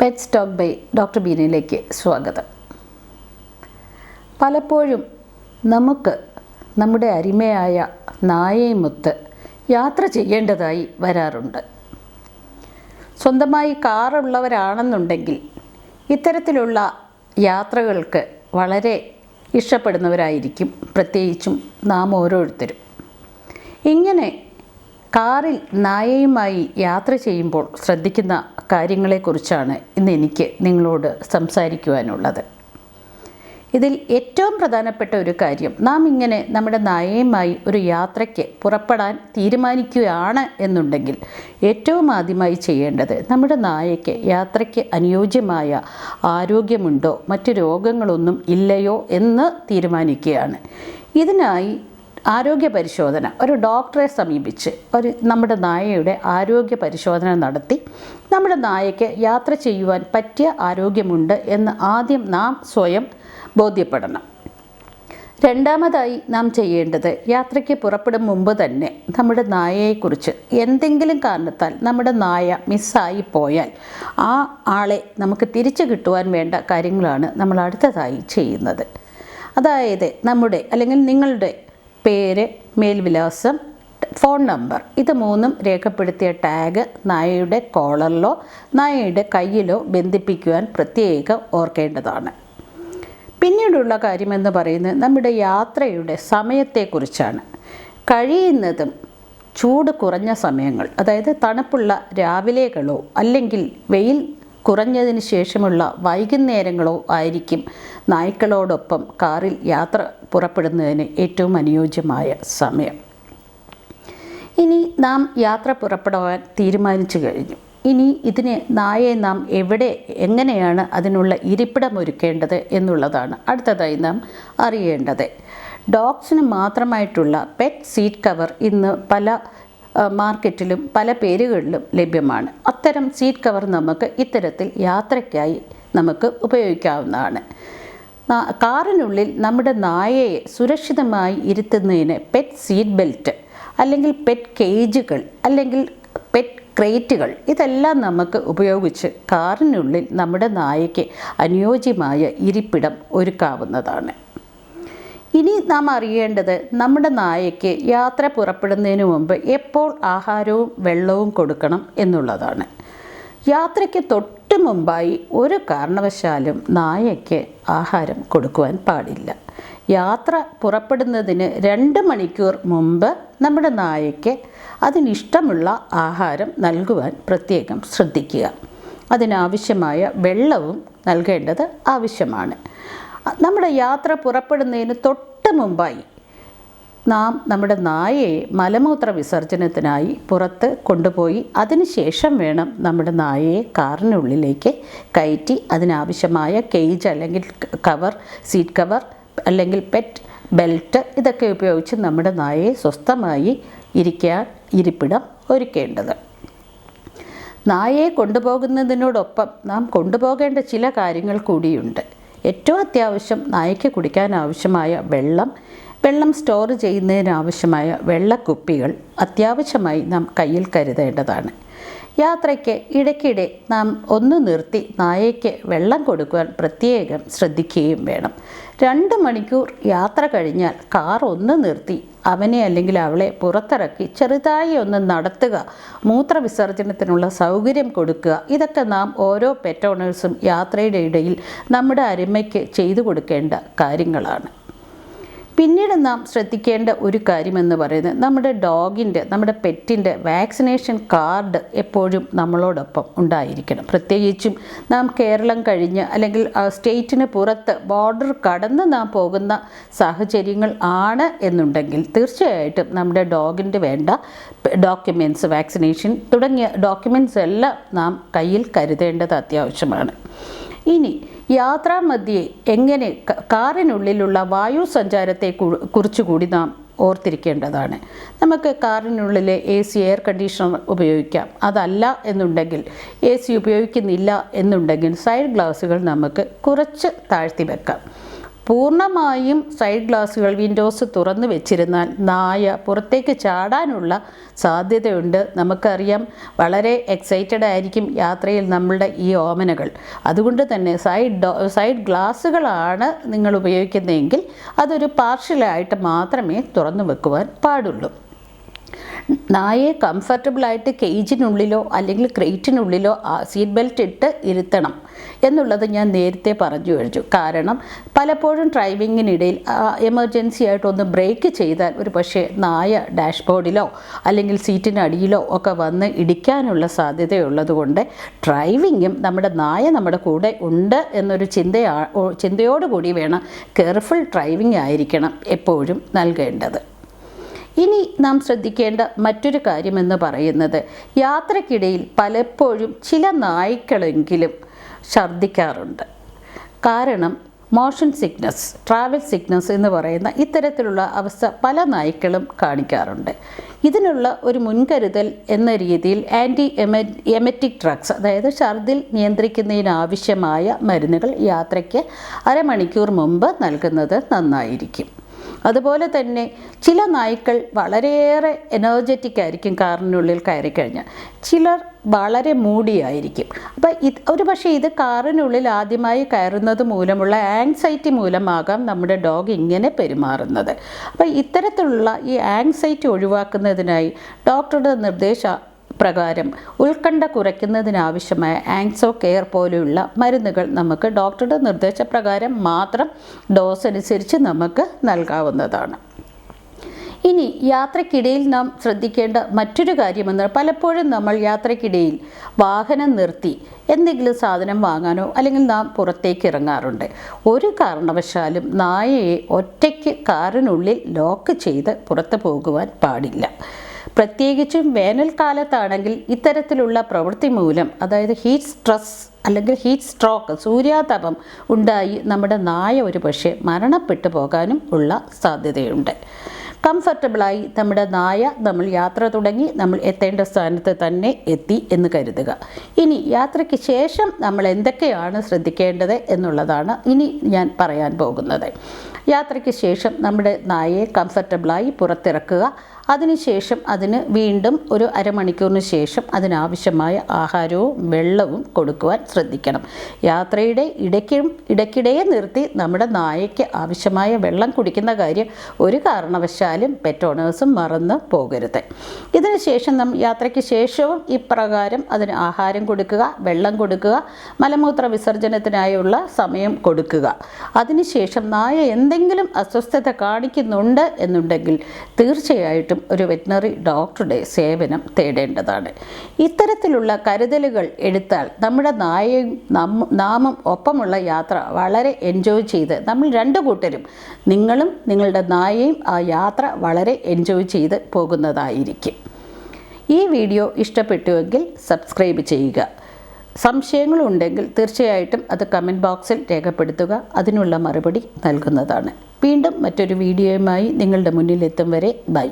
Pet stock by doctor ബീനയിലേക്ക് സ്വാഗതം. പലപ്പോഴും നമുക്ക് നമ്മുടെ അരിമയായ നായയുമൊത്ത് യാത്ര ചെയ്യേണ്ടതായി വരാറുണ്ട്. സ്വന്തമായി കാറുള്ളവരാണെന്നുണ്ടെങ്കിൽ ഇത്തരത്തിലുള്ള യാത്രകൾക്ക് വളരെ ഇഷ്ടപ്പെടുന്നവരായിരിക്കും. പ്രത്യേകിച്ചും നാം ഓരോരുത്തരും. ഇങ്ങനെ കാറിൽ നായയുമായി യാത്ര ചെയ്യുമ്പോൾ ശ്രദ്ധിക്കുന്ന കാര്യങ്ങളെക്കുറിച്ചാണ് ഇന്ന് എനിക്ക് നിങ്ങളോട് സംസാരിക്കുവാനുള്ളത്. ഇതിൽ ഏറ്റവും പ്രധാനപ്പെട്ട ഒരു കാര്യം നാം ഇങ്ങനെ നമ്മുടെ നായയുമായി ഒരു യാത്രയ്ക്ക് പുറപ്പെടാൻ തീരുമാനിക്കുകയാണ് എന്നുണ്ടെങ്കിൽ ഏറ്റവും ആദ്യമായി ചെയ്യേണ്ടത് നമ്മുടെ നായയ്ക്ക് യാത്രയ്ക്ക് അനുയോജ്യമായ ആരോഗ്യമുണ്ടോ മറ്റ് രോഗങ്ങളൊന്നും ഇല്ലയോ എന്ന് തീരുമാനിക്കുകയാണ്. ഇതിനായി ആരോഗ്യ പരിശോധന. ഒരു ഡോക്ടറെ സമീപിച്ച് ഒരു നമ്മുടെ നായയുടെ ആരോഗ്യ പരിശോധന നടത്തി. നമ്മുടെ നായയ്ക്ക് യാത്ര ചെയ്യുവാൻ പറ്റിയ ആരോഗ്യമുണ്ട് എന്ന് ആദ്യം നാം സ്വയം ബോധ്യപ്പെടണം. രണ്ടാമതായി നാം ചെയ്യേണ്ടത് യാത്രയ്ക്ക് പുറപ്പെടും മുമ്പ് തന്നെ നമ്മുടെ നായയെക്കുറിച്ച് എന്തെങ്കിലും കാരണത്താൽ നമ്മുടെ നായ മിസ്സായി പോയാൽ ആ ആളെ നമുക്ക് തിരിച്ചു കിട്ടുവാൻ വേണ്ട കാര്യങ്ങളാണ് നമ്മൾ അടുത്തതായി ചെയ്യുന്നത്. അതായത് നമ്മുടെ അല്ലെങ്കിൽ നിങ്ങളുടെ പേര് മേൽവിലാസം ഫോൺ നമ്പർ. ഇത് മൂന്നും രേഖപ്പെടുത്തിയ ടാഗ് നായയുടെ കോളറിലോ നായയുടെ കയ്യിലോ ബന്ധിപ്പിക്കുവാൻ പ്രത്യേകം ഓർക്കേണ്ടതാണ്. പിന്നീടുള്ള കാര്യമെന്ന് പറയുന്നത് നമ്മുടെ യാത്രയുടെ സമയത്തെക്കുറിച്ചാണ്. കഴിയുന്നതും ചൂട് കുറഞ്ഞ സമയങ്ങൾ അതായത് തണുപ്പുള്ള രാവിലെകളോ അല്ലെങ്കിൽ വെയിൽ കുറഞ്ഞതിന് ശേഷമുള്ള വൈകുന്നേരങ്ങളോ ആയിരിക്കും നായ്ക്കളോടൊപ്പം കാറിൽ യാത്ര പുറപ്പെടുന്നതിന് ഏറ്റവും അനുയോജ്യമായ സമയം. ഇനി നാം യാത്ര പുറപ്പെടുവാൻ തീരുമാനിച്ചു കഴിഞ്ഞു. ഇനി ഇതിന് നായയെ നാം എവിടെ എങ്ങനെയാണ് അതിനുള്ള ഇരിപ്പിടം ഒരുക്കേണ്ടത് എന്നുള്ളതാണ് അടുത്തതായി നാം അറിയേണ്ടത്. ഡോഗ്സിന് മാത്രമായിട്ടുള്ള പെറ്റ് സീറ്റ് കവർ ഇന്ന് പല മാർക്കറ്റിലും പല പേരുകളിലും ലഭ്യമാണ്. അത്തരം സീറ്റ് കവർ നമുക്ക് ഇത്തരത്തിൽ യാത്രയ്ക്കായി നമുക്ക് ഉപയോഗിക്കാവുന്നതാണ്. കാറിനുള്ളിൽ നമ്മുടെ നായയെ സുരക്ഷിതമായി ഇരുത്തുന്നതിന് പെറ്റ് സീറ്റ് ബെൽറ്റ് അല്ലെങ്കിൽ പെറ്റ് കേജുകൾ അല്ലെങ്കിൽ പെറ്റ് ക്രേറ്റുകൾ ഇതെല്ലാം നമുക്ക് ഉപയോഗിച്ച് കാറിനുള്ളിൽ നമ്മുടെ നായയ്ക്ക് അനുയോജ്യമായ ഇരിപ്പിടം ഒരുക്കാവുന്നതാണ്. ഇനി നാം അറിയേണ്ടത് നമ്മുടെ നായയ്ക്ക് യാത്ര പുറപ്പെടുന്നതിന് മുമ്പ് എപ്പോൾ ആഹാരവും വെള്ളവും കൊടുക്കണം എന്നുള്ളതാണ്. യാത്രയ്ക്ക് തൊട്ട് മുമ്പായി ഒരു കാരണവശാലും നായയ്ക്ക് ആഹാരം കൊടുക്കുവാൻ പാടില്ല. യാത്ര പുറപ്പെടുന്നതിന് രണ്ട് മണിക്കൂർ മുമ്പ് നമ്മുടെ നായയ്ക്ക് അതിനിഷ്ടമുള്ള ആഹാരം നൽകുവാൻ പ്രത്യേകം ശ്രദ്ധിക്കുക. അതിനാവശ്യമായ വെള്ളവും നൽകേണ്ടത് ആവശ്യമാണ്. നമ്മുടെ യാത്ര പുറപ്പെടുന്നതിന് തൊട്ട് മുമ്പായി നാം നമ്മുടെ നായയെ മലമൂത്ര വിസർജനത്തിനായി പുറത്ത് കൊണ്ടുപോയി അതിനുശേഷം വേണം നമ്മുടെ നായയെ കാറിനുള്ളിലേക്ക് കയറ്റി അതിനാവശ്യമായ കേജ് അല്ലെങ്കിൽ കവർ സീറ്റ് കവർ അല്ലെങ്കിൽ പെറ്റ് ബെൽറ്റ് ഇതൊക്കെ ഉപയോഗിച്ച് നമ്മുടെ നായയെ സ്വസ്ഥമായി ഇരിക്കാൻ ഇരിപ്പിടം ഒരുക്കേണ്ടത്. നായയെ കൊണ്ടുപോകുന്നതിനോടൊപ്പം നാം കൊണ്ടുപോകേണ്ട ചില കാര്യങ്ങൾ കൂടിയുണ്ട്. ഏറ്റവും അത്യാവശ്യം നായ്ക്ക് കുടിക്കാൻ ആവശ്യമായ വെള്ളം വെള്ളം സ്റ്റോർ ചെയ്യുന്നതിനാവശ്യമായ വെള്ളക്കുപ്പികൾ അത്യാവശ്യമായി നാം കയ്യിൽ കരുതേണ്ടതാണ്. യാത്രയ്ക്ക് ഇടയ്ക്കിടെ നാം ഒന്ന് നിർത്തി നായയ്ക്ക് വെള്ളം കൊടുക്കുവാൻ പ്രത്യേകം ശ്രദ്ധിക്കുകയും വേണം. രണ്ട് മണിക്കൂർ യാത്ര കഴിഞ്ഞാൽ കാർ ഒന്ന് നിർത്തി അവനെ അല്ലെങ്കിൽ അവളെ പുറത്തിറക്കി ചെറുതായി ഒന്ന് നടത്തുക മൂത്രവിസർജനത്തിനുള്ള സൗകര്യം കൊടുക്കുക. ഇതൊക്കെ നാം ഓരോ പെറ്റ് ഓണേഴ്സും യാത്രയുടെ ഇടയിൽ നമ്മുടെ അരുമയ്ക്ക് ചെയ്തു കൊടുക്കേണ്ട കാര്യങ്ങളാണ്. പിന്നീട് നാം ശ്രദ്ധിക്കേണ്ട ഒരു കാര്യമെന്ന് പറയുന്നത് നമ്മുടെ ഡോഗിന്റെ നമ്മുടെ പെറ്റിന്റെ വാക്സിനേഷൻ കാർഡ് എപ്പോഴും നമ്മളോടൊപ്പം ഉണ്ടായിരിക്കണം. പ്രത്യേകിച്ചും നാം കേരളം കഴിഞ്ഞ് അല്ലെങ്കിൽ സ്റ്റേറ്റിന് പുറത്ത് ബോർഡർ കടന്ന് നാം പോകുന്ന സാഹചര്യങ്ങൾ ആണ് എന്നുണ്ടെങ്കിൽ തീർച്ചയായിട്ടും നമ്മുടെ ഡോഗിന്റെ വേണ്ട ഡോക്യുമെന്റ്സ് വാക്സിനേഷൻ തുടങ്ങിയ ഡോക്യുമെന്റ്സ് എല്ലാം നാം കയ്യിൽ കരുതേണ്ടത് അത്യാവശ്യമാണ്. ഇനി യാത്രാമധ്യേ എങ്ങനെ കാറിനുള്ളിലുള്ള വായു സഞ്ചാരത്തെ കുറിച്ച് കൂടി നാം ഓർത്തിരിക്കേണ്ടതാണ്. നമുക്ക് കാറിനുള്ളിലെ എ സി എയർ കണ്ടീഷണർ ഉപയോഗിക്കാം. അതല്ല എന്നുണ്ടെങ്കിൽ എ സി ഉപയോഗിക്കുന്നില്ല എന്നുണ്ടെങ്കിൽ സൈഡ് ഗ്ലാസുകൾ നമുക്ക് കുറച്ച് താഴ്ത്തി വെക്കാം. പൂർണമായും സൈഡ് ഗ്ലാസുകൾ വിൻഡോസ് തുറന്നു വെച്ചിരുന്നാൽ നായ പുറത്തേക്ക് ചാടാനുള്ള സാധ്യതയുണ്ട്. നമുക്കറിയാം വളരെ എക്സൈറ്റഡ് ആയിരിക്കും യാത്രയിൽ നമ്മളുടെ ഈ ഓമനകൾ. അതുകൊണ്ട് തന്നെ സൈഡ് സൈഡ് ഗ്ലാസ്സുകളാണ് നിങ്ങൾ ഉപയോഗിക്കുന്നതെങ്കിൽ അതൊരു പാർഷ്യലായിട്ട് മാത്രമേ തുറന്നു വെക്കുവാൻ പാടുള്ളൂ. നായയെ കംഫർട്ടബിളായിട്ട് കേജിനുള്ളിലോ അല്ലെങ്കിൽ ക്രേറ്റിനുള്ളിലോ സീറ്റ് ബെൽറ്റ് ഇട്ട് ഇരുത്തണം എന്നുള്ളത് ഞാൻ നേരത്തെ പറഞ്ഞു കഴിഞ്ഞു. കാരണം പലപ്പോഴും ഡ്രൈവിങ്ങിനിടയിൽ എമർജൻസി ആയിട്ടൊന്ന് ബ്രേക്ക് ചെയ്താൽ ഒരു പക്ഷേ നായ ഡാഷ്ബോർഡിലോ അല്ലെങ്കിൽ സീറ്റിനടിയിലോ ഒക്കെ വന്ന് ഇടിക്കാനുള്ള സാധ്യതയുള്ളതുകൊണ്ട് ഡ്രൈവിങ്ങും നമ്മുടെ നായ നമ്മുടെ കൂടെ ഉണ്ട് എന്നൊരു ചിന്തയാ ചിന്തയോടുകൂടി വേണം കെയർഫുൾ ഡ്രൈവിംഗ് ആയിരിക്കണം എപ്പോഴും നൽകേണ്ടത്. ഇനി നാം ശ്രദ്ധിക്കേണ്ട മറ്റൊരു കാര്യമെന്ന് പറയുന്നത് യാത്രക്കിടയിൽ പലപ്പോഴും ചില നായ്ക്കളെങ്കിലും ഛർദ്ദിക്കാറുണ്ട്. കാരണം മോഷൻ സിക്നസ് ട്രാവൽ സിക്നസ് എന്ന് പറയുന്ന ഇത്തരത്തിലുള്ള അവസ്ഥ പല നായ്ക്കളും കാണിക്കാറുണ്ട്. ഇതിനുള്ള ഒരു മുൻകരുതൽ എന്ന രീതിയിൽ ആന്റി എമ എമറ്റിക് ഡ്രഗ്സ് അതായത് ഛർദിൽ നിയന്ത്രിക്കുന്നതിനാവശ്യമായ മരുന്നുകൾ യാത്രയ്ക്ക് അരമണിക്കൂർ മുമ്പ് നൽകുന്നത് നന്നായിരിക്കും. അതുപോലെ തന്നെ ചില നായ്ക്കൾ വളരെയേറെ എനർജറ്റിക് ആയിരിക്കും കാറിനുള്ളിൽ കയറി കഴിഞ്ഞാൽ. ചിലർ വളരെ മൂടിയായിരിക്കും. അപ്പോൾ ഇത് ഒരു പക്ഷേ ഇത് കാറിനുള്ളിൽ ആദ്യമായി കയറുന്നത് മൂലമുള്ള ആങ്സൈറ്റി മൂലമാകാം നമ്മുടെ ഡോഗ് ഇങ്ങനെ പെരുമാറുന്നത്. അപ്പോൾ ഇത്തരത്തിലുള്ള ഈ ആങ്സൈറ്റി ഒഴിവാക്കുന്നതിനായി ഡോക്ടറുടെ നിർദ്ദേശ പ്രകാരം ഉത്കണ്ഠ കുറയ്ക്കുന്നതിനാവശ്യമായ ആങ്സോ കെയർ പോലെയുള്ള മരുന്നുകൾ നമുക്ക് ഡോക്ടറുടെ നിർദ്ദേശപ്രകാരം മാത്രം ഡോസ് അനുസരിച്ച് നമുക്ക് നൽകാവുന്നതാണ്. ഇനി യാത്രക്കിടയിൽ നാം ശ്രദ്ധിക്കേണ്ട മറ്റൊരു കാര്യമെന്ന് പലപ്പോഴും നമ്മൾ യാത്രക്കിടയിൽ വാഹനം നിർത്തി എന്തെങ്കിലും സാധനം വാങ്ങാനോ അല്ലെങ്കിൽ നാം പുറത്തേക്ക് ഇറങ്ങാറുണ്ട്. ഒരു കാരണവശാലും നായയെ ഒറ്റയ്ക്ക് കാറിനുള്ളിൽ ലോക്ക് ചെയ്ത് പുറത്ത് പോകുവാൻ പാടില്ല. പ്രത്യേകിച്ചും വേനൽക്കാലത്താണെങ്കിൽ ഇത്തരത്തിലുള്ള പ്രവൃത്തി മൂലം അതായത് ഹീറ്റ് സ്ട്രെസ് അല്ലെങ്കിൽ ഹീറ്റ് സ്ട്രോക്ക് സൂര്യാതപം ഉണ്ടായി നമ്മുടെ നായ ഒരു പക്ഷേ മരണപ്പെട്ടു പോകാനും ഉള്ള സാധ്യതയുണ്ട്. കംഫർട്ടബിളായി നമ്മുടെ നായ നമ്മൾ യാത്ര തുടങ്ങി നമ്മൾ എത്തേണ്ട സ്ഥാനത്ത് തന്നെ എത്തി എന്ന് കരുതുക. ഇനി യാത്രയ്ക്ക് ശേഷം നമ്മൾ എന്തൊക്കെയാണ് ശ്രദ്ധിക്കേണ്ടത് എന്നുള്ളതാണ് ഇനി ഞാൻ പറയാൻ പോകുന്നത്. യാത്രയ്ക്ക് ശേഷം നമ്മുടെ നായയെ കംഫർട്ടബിളായി പുറത്തിറക്കുക അതിനുശേഷം അതിന് വീണ്ടും ഒരു അരമണിക്കൂറിന് ശേഷം അതിനാവശ്യമായ ആഹാരവും വെള്ളവും കൊടുക്കുവാൻ ശ്രദ്ധിക്കണം. യാത്രയുടെ ഇടയ്ക്കും ഇടയ്ക്കിടയെ നിർത്തി നമ്മുടെ നായയ്ക്ക് ആവശ്യമായ വെള്ളം കുടിക്കുന്ന കാര്യം ഒരു കാരണവശാലും പെറ്റ് ഓണേഴ്സും മറന്ന് പോകരുത്. ഇതിനുശേഷം നാം യാത്രയ്ക്ക് ശേഷവും ഇപ്രകാരം അതിന് ആഹാരം കൊടുക്കുക വെള്ളം കൊടുക്കുക മലമൂത്ര വിസർജനത്തിനായുള്ള സമയം കൊടുക്കുക. അതിനുശേഷം നായ എന്തെങ്കിലും അസ്വസ്ഥത കാണിക്കുന്നുണ്ട് എന്നുണ്ടെങ്കിൽ തീർച്ചയായിട്ടും ഒരു വെറ്റിനറി ഡോക്ടറുടെ സേവനം തേടേണ്ടതാണ്. ഇത്തരത്തിലുള്ള കരുതലുകൾ എടുത്താൽ നമ്മുടെ നായയും നാമും ഒപ്പമുള്ള യാത്ര വളരെ എൻജോയ് ചെയ്ത് നമ്മൾ രണ്ടു കൂട്ടരും നിങ്ങളും നിങ്ങളുടെ നായയും ആ യാത്ര വളരെ എൻജോയ് ചെയ്ത് പോകുന്നതായിരിക്കും. ഈ വീഡിയോ ഇഷ്ടപ്പെട്ടുവെങ്കിൽ സബ്സ്ക്രൈബ് ചെയ്യുക. സംശയങ്ങളുണ്ടെങ്കിൽ തീർച്ചയായിട്ടും അത് കമന്റ് ബോക്സിൽ രേഖപ്പെടുത്തുക. അതിനുള്ള മറുപടി നൽകുന്നതാണ്. വീണ്ടും മറ്റൊരു വീഡിയോയുമായി നിങ്ങളുടെ മുന്നിലെത്തും വരെ ബൈ.